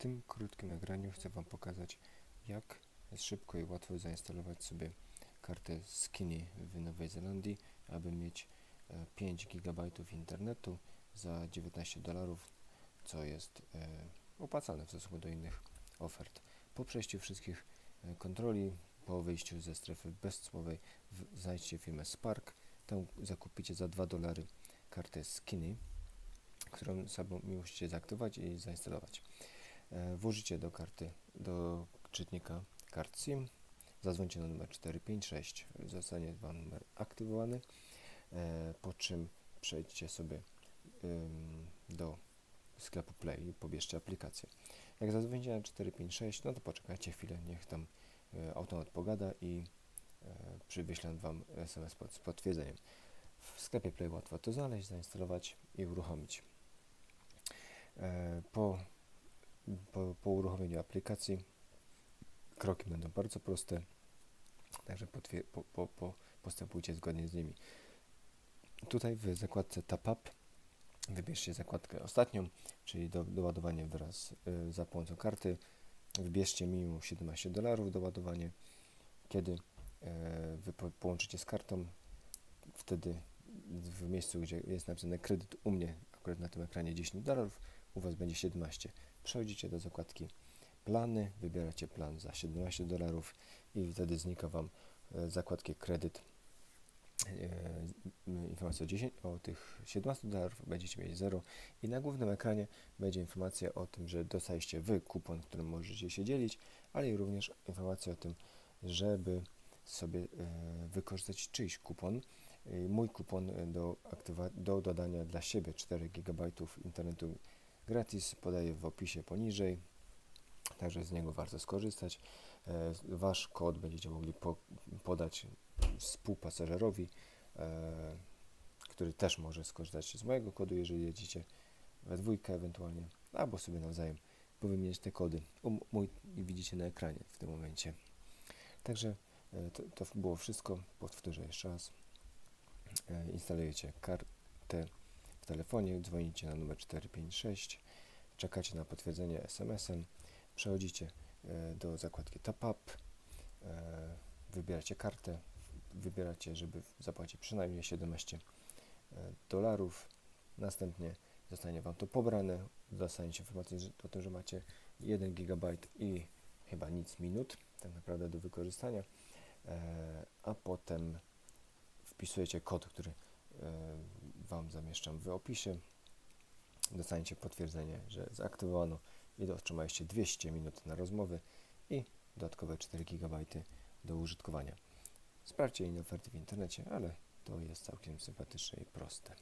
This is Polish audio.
tym krótkim nagraniu chcę Wam pokazać, jak szybko i łatwo zainstalować sobie kartę Skinny w Nowej Zelandii, aby mieć e, 5 GB internetu za 19 dolarów, co jest e, opłacalne w stosunku do innych ofert. Po przejściu wszystkich e, kontroli, po wyjściu ze strefy bezcłowej, w- znajdźcie firmę Spark. Tam zakupicie za 2 dolary kartę Skinny, którą sobie musicie zaaktywować i zainstalować. E, Włożycie do karty, do czytnika kart SIM, zadzwońcie na numer 456, zostanie Wam numer aktywowany, e, po czym przejdźcie sobie do sklepu Play i pobierzcie aplikację. Jak zadzwonicie na 456, no to poczekajcie chwilę, niech tam e, automat pogada i e, przy wyślę Wam SMS z potwierdzeniem. W sklepie Play łatwo to znaleźć, zainstalować i uruchomić. Po, po, uruchomieniu aplikacji kroki będą bardzo proste, także po, po, po, postępujcie zgodnie z nimi. Tutaj w zakładce Tap Up wybierzcie zakładkę ostatnią, czyli do, doładowanie wraz y, za pomocą karty. Wybierzcie minimum 17 dolarów doładowanie. Kiedy e, wy po, połączycie z kartą, wtedy w miejscu, gdzie jest napisane kredyt u mnie, akurat na tym ekranie 10 dolarów, u Was będzie 17. Przechodzicie do zakładki plany, wybieracie plan za 17 dolarów i wtedy znika Wam e, zakładki kredyt. E, informacja o, 10, o tych 17 dolarów będziecie mieli 0 i na głównym ekranie będzie informacja o tym, że dostaliście Wy kupon, którym możecie się dzielić, ale i również informacja o tym, żeby sobie e, wykorzystać czyjś kupon. Mój kupon do, aktywa- do dodania dla siebie 4 GB internetu gratis podaję w opisie poniżej, także z niego warto skorzystać. E, Wasz kod będziecie mogli po, podać współpasażerowi, e, który też może skorzystać z mojego kodu, jeżeli jedziecie we dwójkę ewentualnie, albo sobie nawzajem powymieniać te kody. Mój widzicie na ekranie w tym momencie. Także e, to, to było wszystko. Powtórzę jeszcze raz. Instalujecie kartę telefonie, dzwonicie na numer 456, czekacie na potwierdzenie SMS-em, przechodzicie e, do zakładki Top Up, e, wybieracie kartę, wybieracie, żeby zapłacić przynajmniej 17 e, dolarów. Następnie zostanie Wam to pobrane, dostaniecie informację o tym, że macie 1 GB i chyba nic minut tak naprawdę do wykorzystania, a potem wpisujecie kod, który Wam zamieszczam w opisie. Dostaniecie potwierdzenie, że zaktywowano i otrzymaliście 200 minut na rozmowy i dodatkowe 4 GB do użytkowania. Sprawdźcie inne oferty w internecie, ale to jest całkiem sympatyczne i proste.